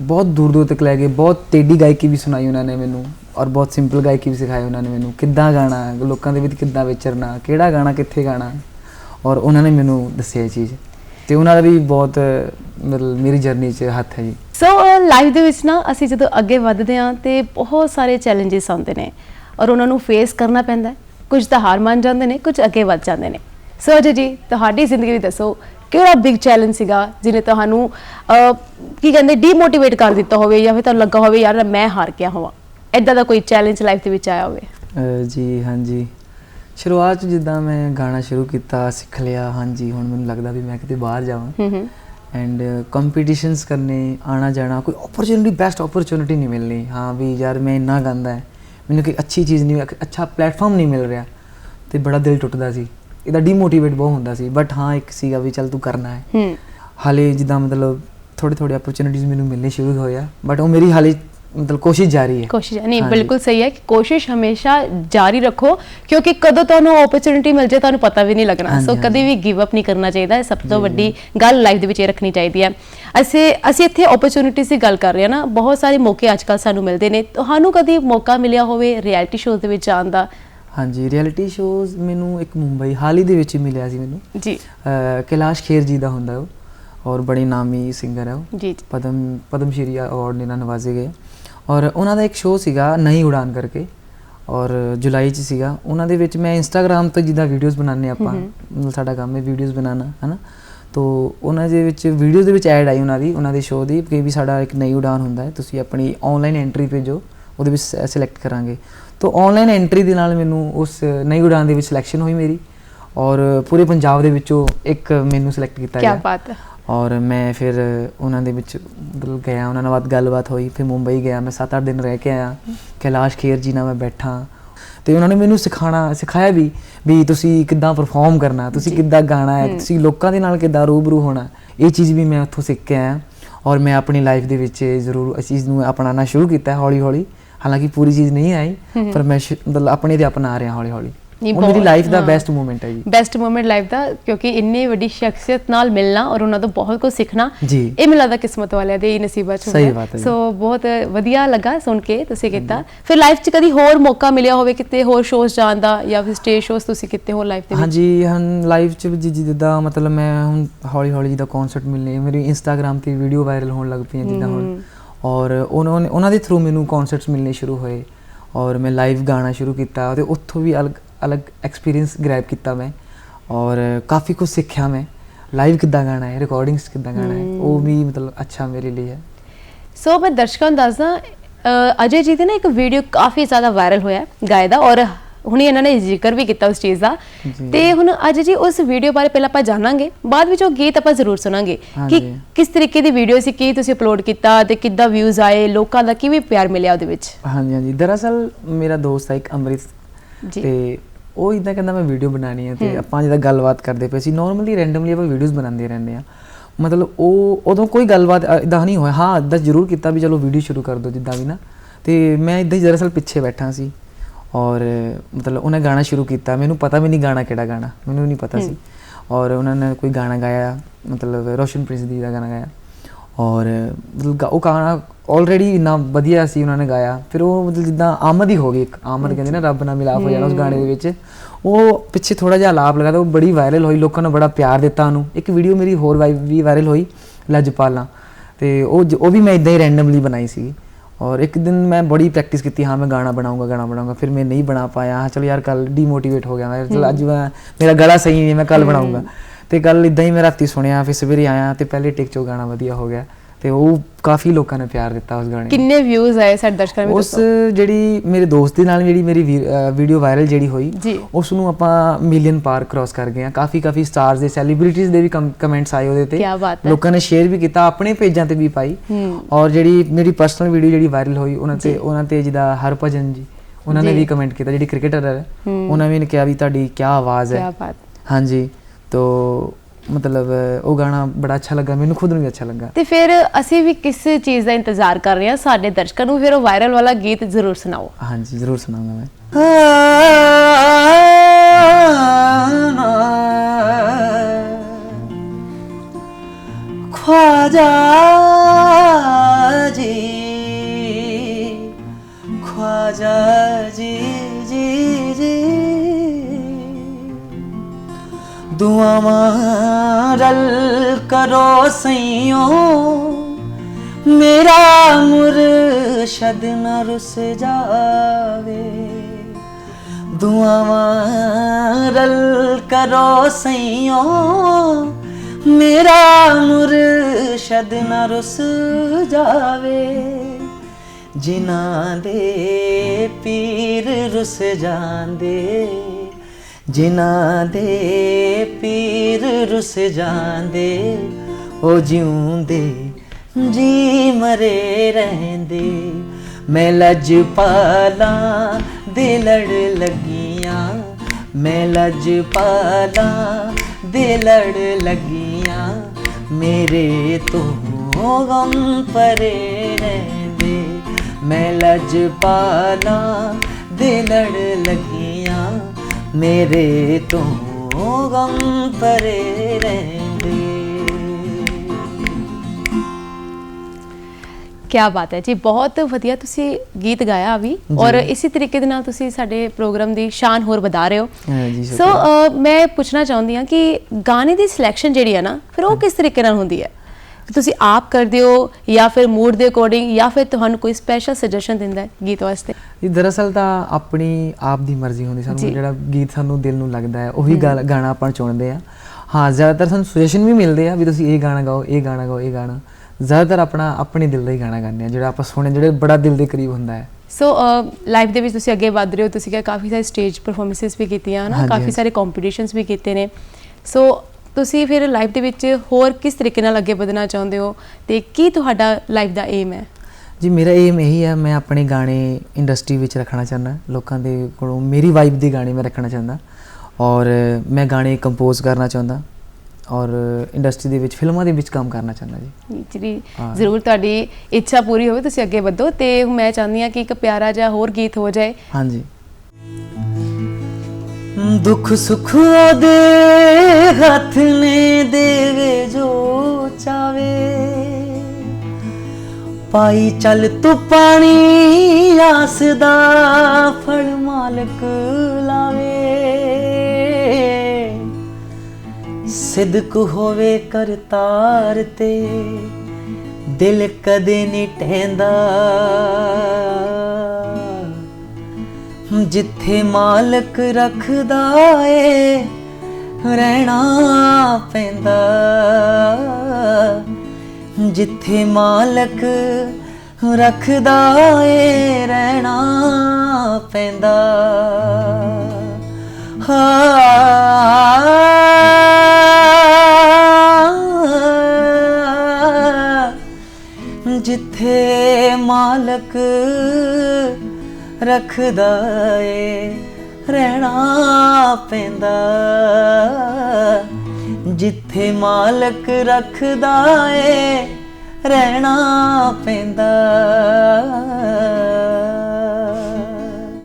ਬਹੁਤ ਦੂਰ ਦੂਰ ਤੱਕ ਲੈ ਗਏ ਬਹੁਤ ਤੇਡੀ ਗਾਇਕੀ ਵੀ ਸੁਣਾਈ ਉਹਨਾਂ ਨੇ ਮੈਨੂੰ ਔਰ ਬਹੁਤ ਸਿੰਪਲ ਗਾਇਕੀ ਵੀ ਸਿਖਾਈ ਉਹਨਾਂ ਨੇ ਮੈਨੂੰ। ਕਿੱਦਾਂ ਗਾਣਾ, ਲੋਕਾਂ ਦੇ ਵਿੱਚ ਕਿੱਦਾਂ ਵਿਚਰਨਾ, ਕਿਹੜਾ ਗਾਣਾ ਕਿੱਥੇ ਗਾਣਾ? ਔਰ ਉਹਨਾਂ ਨੇ ਮੈਨੂੰ ਦੱਸਿਆ ਇਹ ਚੀਜ਼। ਤੇ ਉਹਨਾਂ ਦਾ ਵੀ ਬਹੁਤ, ਮਤਲਬ ਮੇਰੀ ਜਰਨੀ 'ਚ ਹੱਥ ਹੈ ਜੀ। ਸੋ ਲਾਈਫ ਦੇ ਵਿੱਚ ਨਾ ਅਸੀਂ ਜਦੋਂ ਅੱਗੇ ਵੱਧਦੇ ਹਾਂ ਤੇ ਬਹੁਤ ਸਾਰੇ ਚੈਲੰਜਸ ਆਉਂਦੇ ਨੇ ਔਰ ਉਹਨਾਂ ਨੂੰ ਫੇਸ ਕਰਨਾ ਪੈਂਦਾ ਹੈ। ਕੁਝ ਤਾਂ ਹਾਰ ਮੰਨ ਜਾਂਦੇ ਨੇ, ਕੁਝ ਅੱਗੇ ਵੱਧ ਜਾਂਦੇ ਨੇ। ਸੋ ਅਜੇ ਜੀ, ਤੁਹਾਡੀ ਜ਼ਿੰਦਗੀ ਵਿੱਚ ਦੱਸੋ ਕਿਹੜਾ ਬਿਗ ਚੈਲੰਜ ਸੀਗਾ ਜਿਹਨੇ ਤੁਹਾਨੂੰ ਕੀ ਕਹਿੰਦੇ ਡੀਮੋਟੀਵੇਟ ਕਰ ਦਿੱਤਾ ਹੋਵੇ ਜਾਂ ਫਿਰ ਤੁਹਾਨੂੰ ਲੱਗਾ ਹੋਵੇ ਯਾਰ ਮੈਂ ਹਾਰ ਗਿਆ ਹੋਵਾਂ। ਐਦਾਂ ਦਾ ਕੋਈ ਚੈਲੰਜ ਲਾਈਫ ਦੇ ਵਿੱਚ ਆਇਆ ਹੋਵੇ? ਜੀ ਹਾਂਜੀ। ਸ਼ੁਰੂਆਤ 'ਚ ਜਿੱਦਾਂ ਮੈਂ ਗਾਣਾ ਸ਼ੁਰੂ ਕੀਤਾ ਸਿੱਖ ਲਿਆ ਹਾਂਜੀ ਹੁਣ ਮੈਨੂੰ ਲੱਗਦਾ ਵੀ ਮੈਂ ਕਿਤੇ ਬਾਹਰ ਜਾਵਾਂ। ਐਂਡ ਕੰਪੀਟੀਸ਼ਨਸ ਕਰਨੇ ਆਣਾ ਜਾਣਾ ਕੋਈ ਓਪਰਚੁਨਿਟੀ ਬੈਸਟ ਓਪਰਚੁਨਿਟੀ ਨਹੀਂ ਮਿਲਣੀ। ਹਾਂ ਵੀ ਯਾਰ ਮੈਂ ਇੰਨਾ ਗੰਦਾ ਮੈਨੂੰ ਕੋਈ ਅੱਛੀ ਚੀਜ਼ ਨਹੀਂ ਅੱਛਾ ਪਲੇਟਫਾਰਮ ਨਹੀਂ ਮਿਲ ਰਿਹਾ। ਤੇ ਬੜਾ ਦਿਲ ਟੁੱਟਦਾ ਸੀ। ਇਹਦਾ ਡੀਮੋਟੀਵੇਟ ਬਹੁਤ ਹੁੰਦਾ ਸੀ ਬਟ ਹਾਂ ਇੱਕ ਸੀਗਾ ਵੀ ਚੱਲ ਤੂੰ ਕਰਨਾ ਹੈ। ਹੂੰ। ਹਾਲੇ ਜਿੱਦਾਂ ਮਤਲਬ ਥੋੜੇ ਥੋੜੇ ਓਪਰਚ्युनिटीज ਮੈਨੂੰ ਮਿਲਨੇ ਸ਼ੁਰੂ ਹੋਇਆ ਬਟ ਉਹ ਮੇਰੀ ਹਾਲੇ ਮਤਲਬ ਕੋਸ਼ਿਸ਼ ਜਾਰੀ ਹੈ। ਕੋਸ਼ਿਸ਼ ਨਹੀਂ ਬਿਲਕੁਲ ਸਹੀ ਹੈ ਕਿ ਕੋਸ਼ਿਸ਼ ਹਮੇਸ਼ਾ ਜਾਰੀ ਰੱਖੋ ਕਿਉਂਕਿ ਕਦੋਂ ਤੁਹਾਨੂੰ ਓਪਰਚ्युनिटी ਮਿਲ ਜੇ ਤੁਹਾਨੂੰ ਪਤਾ ਵੀ ਨਹੀਂ ਲੱਗਣਾ। ਸੋ ਕਦੇ ਵੀ ਗਿਵ ਅਪ ਨਹੀਂ ਕਰਨਾ ਚਾਹੀਦਾ ਇਹ ਸਭ ਤੋਂ ਵੱਡੀ ਗੱਲ ਲਾਈਫ ਦੇ ਵਿੱਚ ਰੱਖਣੀ ਚਾਹੀਦੀ ਹੈ। ਅਸੀਂ ਅਸੀਂ ਇੱਥੇ ਓਪਰਚ्युनिटीज ਦੀ ਗੱਲ ਕਰ ਰਹੇ ਹਾਂ ਨਾ ਬਹੁਤ ਸਾਰੇ ਮੌਕੇ ਅੱਜਕੱਲ ਸਾਨੂੰ ਮਿਲਦੇ ਨੇ। ਤੁਹਾਨੂੰ ਕਦੀ ਮੌਕਾ ਮਿਲਿਆ ਹੋਵੇ ਰਿਐਲਿਟੀ ਸ਼ੋਜ਼ ਦੇ ਵਿੱਚ ਜਾਣ ਦਾ ਹਾਂਜੀ ਰਿਐਲਿਟੀ ਸ਼ੋਜ਼ ਮੈਨੂੰ ਇੱਕ ਮੁੰਬਈ ਹਾਲ ਹੀ ਦੇ ਵਿੱਚ ਹੀ ਮਿਲਿਆ ਸੀ ਮੈਨੂੰ। ਜੀ। ਕੈਲਾਸ਼ ਖੇਰ ਜੀ ਦਾ ਹੁੰਦਾ ਉਹ ਔਰ ਬੜੀ ਨਾਮੀ ਸਿੰਗਰ ਹੈ ਉਹ। ਜੀ ਪਦਮ ਪਦਮ ਸ਼੍ਰੀ ਅਵਾਰਡ ਨਾਲ ਨਵਾਜ਼ੇ ਗਏ। ਔਰ ਉਹਨਾਂ ਦਾ ਇੱਕ ਸ਼ੋਅ ਸੀਗਾ ਨਈ ਉਡਾਨ ਕਰਕੇ ਔਰ ਜੁਲਾਈ 'ਚ ਸੀਗਾ। ਉਹਨਾਂ ਦੇ ਵਿੱਚ ਮੈਂ ਇੰਸਟਾਗ੍ਰam ਤੇ ਜਿੱਦਾਂ ਵੀਡੀਓਜ਼ ਬਣਾਉਂਦੇ ਆਪਾਂ ਸਾਡਾ ਕੰਮ ਹੈ ਵੀਡੀਓਜ਼ ਬਣਾਉਣਾ ਹਨਾ? ਤੋ ਉਹਨਾਂ ਦੇ ਵਿੱਚ ਵੀਡੀਓਜ਼ ਦੇ ਵਿੱਚ ਐਡ ਆਈ ਉਹਨਾਂ ਦੀ ਉਹਨਾਂ ਦੇ ਸ਼ੋਅ ਦੀ ਕਿ ਵੀ ਸਾਡਾ ਇੱਕ ਨਈ ਉਡਾਨ ਹੁੰਦਾ ਹੈ ਤੁਸੀਂ ਆਪਣੀ ਆਨਲਾਈਨ ਐਂਟਰੀ ਭੇਜੋ ਉਹਦੇ ਵਿੱਚ ਸਿਲੈਕਟ ਕਰਾਂਗੇ। ਤੋ ਆਨਲਾਈਨ ਐਂਟਰੀ ਦੇ ਨਾਲ ਮੈਨੂੰ ਉਸ ਨਈ ਉਡਾਨ ਦੇ ਵਿੱਚ ਸਿਲੈਕਸ਼ਨ ਹੋਈ ਮੇਰੀ ਔਰ ਪੂਰੇ ਪੰਜਾਬ ਦੇ ਵਿੱਚੋਂ ਇੱਕ ਮੈਨੂੰ ਸਿਲੈਕਟ ਕੀਤਾ ਕੀ ਗਿਆ। ਬਾਤ ਹੈ। ਔਰ ਮੈਂ ਫਿਰ ਉਹਨਾਂ ਦੇ ਵਿੱਚ ਮਤਲਬ ਗਿਆ ਉਹਨਾਂ ਨਾਲ ਬਾਤ ਗੱਲਬਾਤ ਹੋਈ ਫਿਰ ਮੁੰਬਈ ਗਿਆ ਮੈਂ 7-8 ਦਿਨ ਰਹਿ ਕੇ ਆਇਆ। ਕੈਲਾਸ਼ ਖੇਰ ਜੀ ਨਾਲ ਮੈਂ ਬੈਠਾ। ਤੇ ਉਹਨਾਂ ਨੇ ਮੈਨੂੰ ਸਿਖਾਣਾ ਸਿਖਾਇਆ ਵੀ ਵੀ ਤੁਸੀਂ ਕਿੱਦਾਂ ਪਰਫਾਰਮ ਕਰਨਾ ਤੁਸੀਂ ਕਿੱਦਾਂ ਗਾਣਾ ਹੈ ਤੁਸੀਂ ਲੋਕਾਂ ਦੇ ਨਾਲ ਕਿੱਦਾਂ ਰੂਬਰੂ ਹੋਣਾ ਇਹ ਚੀਜ਼ ਵੀ ਮੈਂ ਉੱਥੋਂ ਸਿੱਖ ਕੇ ਆਇਆ। ਔਰ ਮੈਂ ਆਪਣੀ ਲਾਈਫ ਦੇ ਵਿੱਚ ਜ਼ਰੂਰ ਇਸ ਚੀਜ਼ ਨੂੰ ਅਪਣਾਉਣਾ ਸ਼ੁਰੂ ਕੀਤਾ ਹੌਲੀ ਹੌਲੀ ਹਾਲਾਂਕਿ ਪੂਰੀ ਚੀਜ਼ ਨਹੀਂ ਆਈ ਪਰ ਮੈਂ ਮਤਲਬ ਆਪਣੇ ਤੇ ਅਪਣਾ ਰਿਹਾ ਹੌਲੀ ਹੌਲੀ ਉਹ ਮੇਰੀ ਲਾਈਫ ਦਾ। ਬੈਸਟ ਮੂਮੈਂਟ ਹੈ ਜੀ। ਬੈਸਟ ਮੂਮੈਂਟ ਲਾਈਫ ਦਾ ਕਿਉਂਕਿ ਇੰਨੀ ਵੱਡੀ ਸ਼ਖਸੀਅਤ ਨਾਲ ਮਿਲਣਾ ਔਰ ਉਹਨਾਂ ਤੋਂ ਬਹੁਤ ਕੁਝ ਸਿੱਖਣਾ। ਇਹ ਮੈਨੂੰ ਲੱਗਦਾ ਕਿਸਮਤ ਵਾਲਿਆਂ ਦੇ ਹੀ ਨਸੀਬਾਂ ਚ ਹੁੰਦਾ। ਸੋ ਬਹੁਤ ਵਧੀਆ ਲੱਗਾ ਸੁਣ ਕੇ ਤੁਸੀਂ ਕੀਤਾ। ਫਿਰ ਲਾਈਫ 'ਚ ਕਦੀ ਹੋਰ ਮੌਕਾ ਮਿਲਿਆ ਹੋਵੇ ਕਿਤੇ ਹੋਰ ਸ਼ੋਜ਼ ਜਾਣ ਦਾ ਜਾਂ ਫਿਰ ਸਟੇਜ ਸ਼ੋਜ਼ ਤੁਸੀਂ ਕਿਤੇ ਹੋਰ ਲਾਈਫ ਦੇ ਵਿੱਚ? ਹਾਂਜੀ ਹਨ ਲਾਈਵ ਚ ਜਿੱਦਾਂ ਮਤਲਬ ਮੈਂ ਹੁਣ ਹੌਲੀ ਹੌਲੀ ਜਿੱਦਾਂ ਕਨਸਰਟ ਮਿਲਨੇ ਮੇਰੀ ਇੰਸਟਾਗ੍ਰam ਤੇ ਵੀਡੀਓ ਵਾਇਰਲ ਹੋਣ ਲੱਗ ਪਈਆਂ ਜਿੱਦਾਂ ਹੁਣ। ਔਰ ਉਹਨਾਂ ਨੇ ਉਹਨਾਂ ਦੇ ਥਰੂ ਮੈਨੂੰ ਕਨਸਰਟਸ ਮਿਲਨੇ ਸ਼ੁਰੂ ਹੋਏ। ਔਰ ਮੈਂ ਲਾਈਵ ਗਾਣਾ ਸ਼ੁਰੂ ਕੀਤਾ ਤੇ ਉੱਥੋਂ ਵੀ ਅਲੱਗ ਅਲੱਗ ਐਕਸਪੀਰੀਅੰਸ ਗ੍ਰੈਬ ਕੀਤਾ ਮੈਂ। ਔਰ ਕਾਫੀ ਕੁਝ ਸਿੱਖਿਆ ਮੈਂ। ਲਾਈਵ ਕਿੱਦਾਂ ਗਾਣਾ ਹੈ? ਰਿਕਾਰਡਿੰਗਸ ਕਿੱਦਾਂ ਗਾਣਾ ਹੈ? ਉਹ ਵੀ ਮਤਲਬ ਅੱਛਾ ਮੇਰੇ ਲਈ ਹੈ। ਸੋ ਮੈਂ ਦਰਸ਼ਕਾਂ ਨੂੰ ਦੱਸਦਾ ਅਜੇ ਜੀ ਦੀ ਨਾ ਇੱਕ ਵੀਡੀਓ ਕਾਫੀ ਜ਼ਿਆਦਾ ਵਾਇਰਲ ਹੋਇਆ ਗਾਏ ਦਾ। ਔਰ ਹੁਣੇ ਇਹਨਾਂ ਨੇ ਜ਼ਿਕਰ ਵੀ ਕੀਤਾ ਉਸ ਚੀਜ਼ ਦਾ। ਤੇ ਹੁਣ ਅੱਜ ਜੀ ਉਸ ਵੀਡੀਓ ਬਾਰੇ ਪਹਿਲਾਂ ਆਪਾਂ ਜਾਣਾਂਗੇ। ਬਾਅਦ ਵਿੱਚ ਉਹ ਗੀਤ ਆਪਾਂ ਜ਼ਰੂਰ ਸੁਣਾਂਗੇ। ਕਿ। ਕਿਸ ਤਰੀਕੇ ਦੀ ਵੀਡੀਓ ਸੀ ਕੀ ਤੁਸੀਂ ਅਪਲੋਡ ਕੀਤਾ ਤੇ ਕਿੱਦਾਂ ਵਿਊਜ਼ ਆਏ ਲੋਕਾਂ ਦਾ ਕਿਵੇਂ ਪਿਆਰ ਮਿਲਿਆ ਉਹਦੇ ਵਿੱਚ? ਹਾਂਜੀ ਹਾਂਜੀ। ਦਰਅਸਲ ਮੇਰਾ ਦੋਸਤ ਹੈ ਇੱਕ ਅੰਮ੍ਰਿਤ। ਜੀ। ਤੇ ਉਹ ਇਦਾਂ ਕਹਿੰਦਾ ਮੈਂ ਵੀਡੀਓ ਬਣਾਣੀ ਹੈ ਤੇ ਆਪਾਂ ਜਿਹਦਾ ਗੱਲਬਾਤ ਕਰਦੇ ਪਏ ਸੀ ਨਾਰਮਲੀ ਰੈਂਡਮਲੀ ਆਪਾਂ ਵੀਡੀਓਜ਼ ਬਣਾਉਂਦੇ ਰਹਿੰਦੇ ਆ। ਮਤਲਬ ਉਹ ਉਦੋਂ ਕੋਈ ਗੱਲਬਾਤ ਇਦਾਂ ਨਹੀਂ ਹੋਇਆ। ਹਾਂ ਇਦਾਂ ਜ਼ਰੂਰ ਕੀਤਾ ਵੀ ਚਲੋ ਵੀਡੀਓ ਸ਼ੁਰੂ ਕਰ ਦਿਓ ਜਿੱਦਾਂ ਵੀ ਨਾ। ਤੇ ਮੈਂ ਇਦਾਂ ਹੀ ਦਰਅਸਲ ਪਿੱਛੇ ਬੈਠਾ ਸੀ। ਔਰ ਮਤਲਬ ਉਹਨੇ ਗਾਣਾ ਸ਼ੁਰੂ ਕੀਤਾ। ਮੈਨੂੰ ਪਤਾ ਵੀ ਨਹੀਂ ਗਾਣਾ ਕਿਹੜਾ ਗਾਣਾ। ਮੈਨੂੰ ਨਹੀਂ ਪਤਾ ਸੀ। ਔਰ ਉਹਨਾਂ ਨੇ ਕੋਈ ਗਾਣਾ ਗਾਇਆ ਮਤਲਬ ਰੋਸ਼ਨ ਪ੍ਰਿੰਸ ਦੀ ਦਾ ਗਾਣਾ ਗਾਇਆ। ਔਰ ਮਤਲਬ ਗਾ- ਉਹ ਗਾਣਾ ਆਲਰੇਡੀ ਇੰਨਾ ਵਧੀਆ ਸੀ ਉਹਨਾਂ ਨੇ ਗਾਇਆ। ਫਿਰ ਉਹ ਮਤਲਬ ਜਿੱਦਾਂ ਆਮਦ ਹੀ ਹੋ ਗਈ ਇੱਕ। ਆਮਦ ਕਹਿੰਦੇ ਨਾ ਰੱਬ ਨਾਲ ਮਿਲਾਪ ਹੋ ਜਾਣਾ ਉਸ ਗਾਣੇ ਦੇ ਵਿੱਚ। ਉਹ ਪਿੱਛੇ ਥੋੜਾ ਜਿਹਾ ਆਲਾਪ ਲਗਾ ਤਾਂ ਉਹ ਬੜੀ ਵਾਇਰਲ ਹੋਈ। ਲੋਕਾਂ ਨੇ ਬੜਾ ਪਿਆਰ ਦਿੱਤਾ ਉਹਨੂੰ। ਇੱਕ ਵੀਡੀਓ ਮੇਰੀ ਹੋਰ ਵੀ ਵਾਇਰਲ ਹੋਈ ਲਜਪਾਲਾਂ। ਤੇ ਉਹ ਉਹ ਵੀ ਮੈਂ ਇਦਾਂ ਹੀ ਰੈਂਡਮਲੀ ਬਣਾਈ ਸੀ ਔਰ ਇੱਕ ਦਿਨ ਮੈਂ ਬੜੀ ਪ੍ਰੈਕਟਿਸ ਕੀਤੀ ਹਾਂ ਮੈਂ ਗਾਣਾ ਬਣਾਉਂਗਾ ਗਾਣਾ ਬਣਾਉਂਗਾ ਫਿਰ ਮੈਂ ਨਹੀਂ ਬਣਾ ਪਾਇਆ। ਹਾਂ ਚਲੋ ਯਾਰ ਕੱਲ ਡੀਮੋਟੀਵੇਟ ਹੋ ਗਿਆ ਮੈਂ। ਚਲ ਅੱਜ ਮੈਂ ਮੇਰਾ ਗਲਾ ਸਹੀ ਨਹੀਂ ਮੈਂ ਕੱਲ ਬਣਾਉਂਗਾ। ਤੇ ਕੱਲ ਇਦਾਂ ਹੀ ਮੈਂ ਰਾਤੀ ਸੁਣਿਆ ਫਿਰ ਸਵੇਰੇ ਆਇਆ ਤੇ ਪਹਿਲੇ ਟੇਕ ਚੋਂ ਗਾਣਾ ਵਧੀਆ ਹੋ ਗਿਆ। ਤੇ ਉਹ ਕਾਫੀ ਲੋਕਾਂ ਨੇ ਪਿਆਰ ਦਿੱਤਾ ਉਸ ਗਾਣੇ ਨੂੰ। ਕਿੰਨੇ ਵਿਊਜ਼ ਆਏ ਸਾਡੇ ਦਰਸ਼ਕਾਂ ਨੂੰ ਉਸ ਜਿਹੜੀ ਮੇਰੇ ਦੋਸਤ ਦੇ ਨਾਲ ਜਿਹੜੀ ਮੇਰੀ ਵੀਡੀਓ ਵਾਇਰਲ ਜਿਹੜੀ ਹੋਈ ਜੀ। ਉਸ ਨੂੰ ਆਪਾਂ ਮਿਲੀਅਨ ਪਾਰ ਕ੍ਰਾਸ ਕਰ ਗਏ ਆ ਕਾਫੀ ਕਾਫੀ ਸਟਾਰਸ ਦੇ ਸੈਲੀਬ੍ਰਿਟੀਜ਼ ਦੇ ਵੀ ਕਮੈਂਟਸ ਆਏ ਉਹਦੇ ਤੇ। ਕਿਆ ਬਾਤ ਹੈ। ਲੋਕਾਂ ਨੇ ਸ਼ੇਅਰ ਵੀ ਕੀਤਾ ਆਪਣੇ ਪੇਜਾਂ ਤੇ ਵੀ ਪਾਈ। ਔਰ ਜਿਹੜੀ ਮੇਰੀ ਪਰਸਨਲ ਵੀਡੀਓ ਜਿਹੜੀ ਵਾਇਰਲ ਹੋਈ ਉਹਨਾਂ ਤੇ ਉਹਨਾਂ ਤੇ ਜਿਹਦਾ ਹਰਭਜਨ ਜੀ ਉਹਨਾਂ ਨੇ ਜੀ। ਵੀ ਕਮੈਂਟ ਕੀਤਾ ਜਿਹੜੀ ਕ੍ਰਿਕਟਰ ਹੈ। ਹੂੰ। ਉਹਨਾਂ ਵੀ ਨੇ ਕਿਹਾ ਵੀ ਤੁਹਾਡੀ ਕੀ ਆਵਾਜ਼ ਕਿਆ ਹੈ ਬਾਤ। ਹਾਂਜੀ। ਤੋ ਮਤਲਬ ਉਹ ਗਾਣਾ ਬੜਾ ਅੱਛਾ ਲੱਗਾ ਮੈਨੂੰ ਖੁਦ ਨੂੰ ਵੀ ਅੱਛਾ ਲੱਗਾ। ਤੇ ਫਿਰ ਅਸੀਂ ਵੀ ਕਿਸ ਚੀਜ਼ ਦਾ ਇੰਤਜ਼ਾਰ ਕਰ ਰਹੇ ਹਾਂ ਸਾਡੇ ਦਰਸ਼ਕਾਂ ਨੂੰ ਫਿਰ ਉਹ ਵਾਇਰਲ ਵਾਲਾ ਗੀਤ ਜ਼ਰੂਰ ਸੁਣਾਓ। ਹਾਂਜੀ ਜ਼ਰੂਰ ਸੁਣਾਉਂਗਾ ਮੈਂ। ਖਵਾਜਾ ਜੀ ਖਵਾਜਾ ਜੀ। ਦੁਆਵਾਂ ਰਲ ਕਰੋ ਸਈਓ। ਮੇਰਾ ਮੁਰਸ਼ਦ ਨਾ ਰੁੱਸ ਜਾਵੇ। ਦੁਆਵਾਂ ਰਲ ਕਰੋ ਸਈਓ। ਮੇਰਾ ਮੁਰਸ਼ਦ ਨਾ ਰੁੱਸ ਜਾਵੇ। ਜਿਨ੍ਹਾਂ ਦੇ ਪੀਰ ਰੁਸ ਜਾਂਦੇ। ਜਿਨ੍ਹਾਂ ਦੇ ਪੀਰ ਰੁਸ ਜਾਂਦੇ, ਉਹ ਜਿਉਂਦੇ, ਜੀ ਮਰੇ ਰਹਿੰਦੇ। ਮੈਂ ਲੱਜ ਪਾਲਾਂ ਦੇ ਲੜ ਲੱਗੀਆਂ, ਮੈਂ ਲੱਜ ਪਾਲਾਂ ਦੇ ਲੜ ਲੱਗੀਆਂ। ਮੇਰੇ ਤੋਂ ਗਮ ਪਰੇ ਰਹਿੰਦੇ, ਮੈਂ ਲੱਜ ਪਾਲਾਂ ਦੇ ਲੜ ਲੱਗੀਆਂ। ਮੇਰੇ ਤੋਂ ਗਮ ਪਰੇ ਰਹਿੰਦੇ। ਕਿਆ ਬਾਤ ਹੈ ਜੀ ਬਹੁਤ ਵਧੀਆ ਤੁਸੀਂ ਗੀਤ ਗਾਇਆ ਵੀ। ਔਰ ਇਸੇ ਤਰੀਕੇ ਦੇ ਨਾਲ ਤੁਸੀਂ ਸਾਡੇ ਪ੍ਰੋਗਰਾਮ ਦੀ ਸ਼ਾਨ ਹੋਰ ਵਧਾ ਰਹੇ ਹੋ। ਸੋ ਮੈਂ ਪੁੱਛਣਾ ਚਾਹੁੰਦੀ ਹਾਂ ਕਿ ਗਾਣੇ ਦੀ ਸਿਲੈਕਸ਼ਨ ਜਿਹੜੀ ਹੈ ਨਾ ਫਿਰ ਉਹ ਕਿਸ ਤਰੀਕੇ ਨਾਲ ਹੁੰਦੀ ਹੈ? ਕਿ ਤੁਸੀਂ ਆਪ ਕਰਦੇ ਹੋ ਜਾਂ ਫਿਰ ਮੂਡ ਦੇ ਅਕੋਰਡਿੰਗ ਜਾਂ ਫਿਰ ਤੁਹਾਨੂੰ ਕੋਈ ਸਪੈਸ਼ਲ ਸੁਜੈਸ਼ਨ ਦਿੰਦਾ ਹੈ ਗੀਤ ਵਾਸਤੇ? ਇਹ ਦਰਅਸਲ ਤਾਂ ਆਪਣੀ ਆਪ ਦੀ ਮਰਜ਼ੀ ਹੁੰਦੀ ਸਾਨੂੰ ਜੀ। ਜਿਹੜਾ ਗੀਤ ਸਾਨੂੰ ਦਿਲ ਨੂੰ ਲੱਗਦਾ ਹੈ ਉਹੀ ਗਾਣਾ ਆਪਾਂ ਚੁਣਦੇ ਆ ਹਾਂ ਜ਼ਿਆਦਾਤਰ ਸਾਨੂੰ ਸੁਜੈਸ਼ਨ ਵੀ ਮਿਲਦੇ ਆ ਵੀ ਤੁਸੀਂ ਇਹ ਗਾਣਾ ਗਾਓ ਇਹ ਗਾਣਾ ਗਾਓ ਇਹ ਗਾਣਾ। ਜ਼ਿਆਦਾਤਰ ਆਪਣਾ ਆਪਣੇ ਦਿਲ ਦਾ ਹੀ ਗਾਣਾ ਗਾਉਂਦੇ ਆ ਜਿਹੜਾ ਆਪਾਂ ਸੁਣੇ ਜਿਹੜੇ ਬੜਾ ਦਿਲ ਦੇ ਕਰੀਬ ਹੁੰਦਾ ਹੈ। ਸੋ ਲਾਈਫ ਦੇ ਵਿੱਚ ਤੁਸੀਂ ਅੱਗੇ ਵਧ ਰਹੇ ਹੋ ਤੁਸੀਂ ਕਿਹਾ ਕਾਫੀ ਸਾਰੇ ਸਟੇਜ ਪਰਫਾਰਮੈਂਸਿਸ ਵੀ ਕੀਤੀਆਂ ਨਾ ਹਾਂਜੀ, ਕਾਫੀ। ਸਾਰੇ ਕੰਪੀਟੀਸ਼ਨਸ ਵੀ ਕੀਤੇ ਨੇ। ਸੋ ਤੁਸੀਂ ਫਿਰ ਲਾਈਫ ਦੇ ਵਿੱਚ ਹੋਰ ਕਿਸ ਤਰੀਕੇ ਨਾਲ ਅੱਗੇ ਵਧਣਾ ਚਾਹੁੰਦੇ ਹੋ ਤੇ ਕੀ ਤੁਹਾਡਾ ਲਾਈਫ ਦਾ ਏਮ ਹੈ? ਜੀ ਮੇਰਾ ਏਮ ਇਹੀ ਹੈ ਮੈਂ ਆਪਣੇ ਗਾਣੇ ਇੰਡਸਟਰੀ ਵਿੱਚ ਰੱਖਣਾ ਚਾਹੁੰਦਾ ਲੋਕਾਂ ਦੇ ਕੋਲੋਂ ਮੇਰੀ ਵਾਈਬ ਦੇ ਗਾਣੇ ਮੈਂ ਰੱਖਣਾ ਚਾਹੁੰਦਾ ਔਰ ਮੈਂ ਗਾਣੇ ਕੰਪੋਜ਼ ਕਰਨਾ ਚਾਹੁੰਦਾ ਔਰ ਇੰਡਸਟਰੀ ਦੇ ਵਿੱਚ ਫਿਲਮਾਂ ਦੇ ਵਿੱਚ ਕੰਮ ਕਰਨਾ ਚਾਹੁੰਦਾ ਜੀ ਹਾਂ। ਜ਼ਰੂਰ ਤੁਹਾਡੀ ਇੱਛਾ ਪੂਰੀ ਹੋਵੇ ਤੁਸੀਂ ਅੱਗੇ ਵਧੋ ਤੇ ਮੈਂ ਚਾਹੁੰਦੀ ਹਾਂ ਕਿ ਇੱਕ ਪਿਆਰਾ ਜਿਹਾ ਹੋਰ ਗੀਤ ਹੋ ਜਾਏ। ਹਾਂਜੀ। ਦੁੱਖ ਸੁੱਖ ਉਹਦੇ ਹੱਥ ਨੇ ਦੇਵੇ ਜੋ ਚਾਵੇ। ਪਾਈ ਚੱਲ ਤੂੰ ਪਾਣੀ, ਆਸ ਦਾ ਫਲ ਮਾਲਕ ਲਾਵੇ। ਸਿਦਕ ਹੋਵੇ ਕਰਤਾਰ ਤੇ, ਦਿਲ ਕਦੇ ਨਹੀਂ ਟਹਿੰਦਾ। ਜਿੱਥੇ ਮਾਲਕ ਰੱਖਦਾ ਏ ਰਹਿਣਾ ਪੈਂਦਾ। ਜਿੱਥੇ ਮਾਲਕ ਰੱਖਦਾ ਏ ਰਹਿਣਾ ਪੈਂਦਾ। ਰੱਖਦਾ ਏ ਰਹਿਣਾ ਪੈਂਦਾ। ਜਿੱਥੇ ਮਾਲਕ ਰੱਖਦਾ ਏ ਰਹਿਣਾ ਪੈਂਦਾ।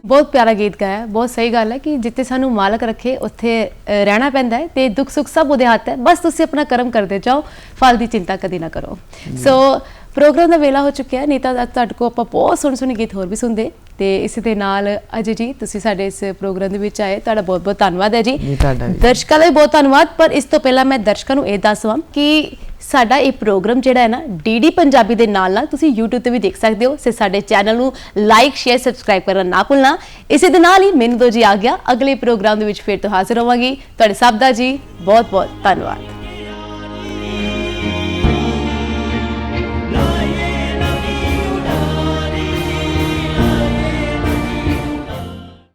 ਬਹੁਤ ਪਿਆਰਾ ਗੀਤ ਗਾਇਆ। ਬਹੁਤ ਸਹੀ ਗੱਲ ਹੈ ਕਿ ਜਿੱਥੇ ਸਾਨੂੰ ਮਾਲਕ ਰੱਖੇ ਉੱਥੇ ਅ, ਰਹਿਣਾ ਪੈਂਦਾ ਹੈ ਤੇ ਦੁੱਖ ਸੁੱਖ ਸਭ ਉਹਦੇ ਹੱਥ ਹੈ। ਬਸ ਤੁਸੀਂ ਆਪਣਾ ਕਰਮ ਕਰਦੇ ਜਾਓ ਫਲ ਦੀ ਚਿੰਤਾ ਕਦੀ ਨਾ ਕਰੋ। ਸੋ ਪ੍ਰੋਗਰਾਮ ਦਾ ਵੇਲਾ ਹੋ ਚੁੱਕਿਆ ਹੈ। ਨਹੀਂ ਤਾਂ ਅੱਜ ਤੁਹਾਡੇ ਕੋਲ ਆਪਾਂ ਬਹੁਤ ਸੋਹਣੇ ਸੋਹਣੇ ਗੀਤ ਹੋਰ ਵੀ ਸੁਣਦੇ। ਤੇ ਇਸੇ ਦੇ ਨਾਲ ਅਜੇ ਜੀ ਤੁਸੀਂ ਸਾਡੇ ਇਸ ਪ੍ਰੋਗਰਾਮ ਦੇ ਵਿੱਚ ਆਏ ਤੁਹਾਡਾ ਬਹੁਤ ਬਹੁਤ ਧੰਨਵਾਦ ਹੈ ਜੀ। ਜੀ, ਤੁਹਾਡਾ ਵੀ। ਦਰਸ਼ਕਾਂ ਦਾ ਵੀ ਬਹੁਤ ਧੰਨਵਾਦ ਪਰ ਇਸ ਤੋਂ ਪਹਿਲਾਂ ਮੈਂ ਦਰਸ਼ਕਾਂ ਨੂੰ ਇਹ ਦੱਸਵਾਂ ਕਿ ਸਾਡਾ ਇਹ ਪ੍ਰੋਗਰਾਮ ਜਿਹੜਾ ਹੈ ਨਾ ਡੀਡੀ ਪੰਜਾਬੀ ਦੇ ਨਾਲ ਨਾਲ ਤੁਸੀਂ YouTube ਤੇ ਵੀ ਦੇਖ ਸਕਦੇ ਹੋ ਸੇ ਸਾਡੇ ਚੈਨਲ ਨੂੰ ਲਾਈਕ ਸ਼ੇਅਰ ਸਬਸਕ੍ਰਾਈਬ ਕਰਨਾ ਨਾ ਭੁੱਲਣਾ। ਇਸੇ ਦੇ ਨਾਲ ਹੀ ਮੈਨੂੰ ਦੋ ਜੀ ਆ ਗਿਆ ਅਗਲੇ ਪ੍ਰੋਗਰਾਮ ਦੇ ਵਿੱਚ ਫਿਰ ਤੋਂ ਹਾਜ਼ਰ ਹੋਵਾਂਗੀ। ਤੁਹਾਡੇ ਸਭ ਦਾ ਜੀ ਬਹੁਤ ਬਹੁਤ ਧੰਨਵਾਦ।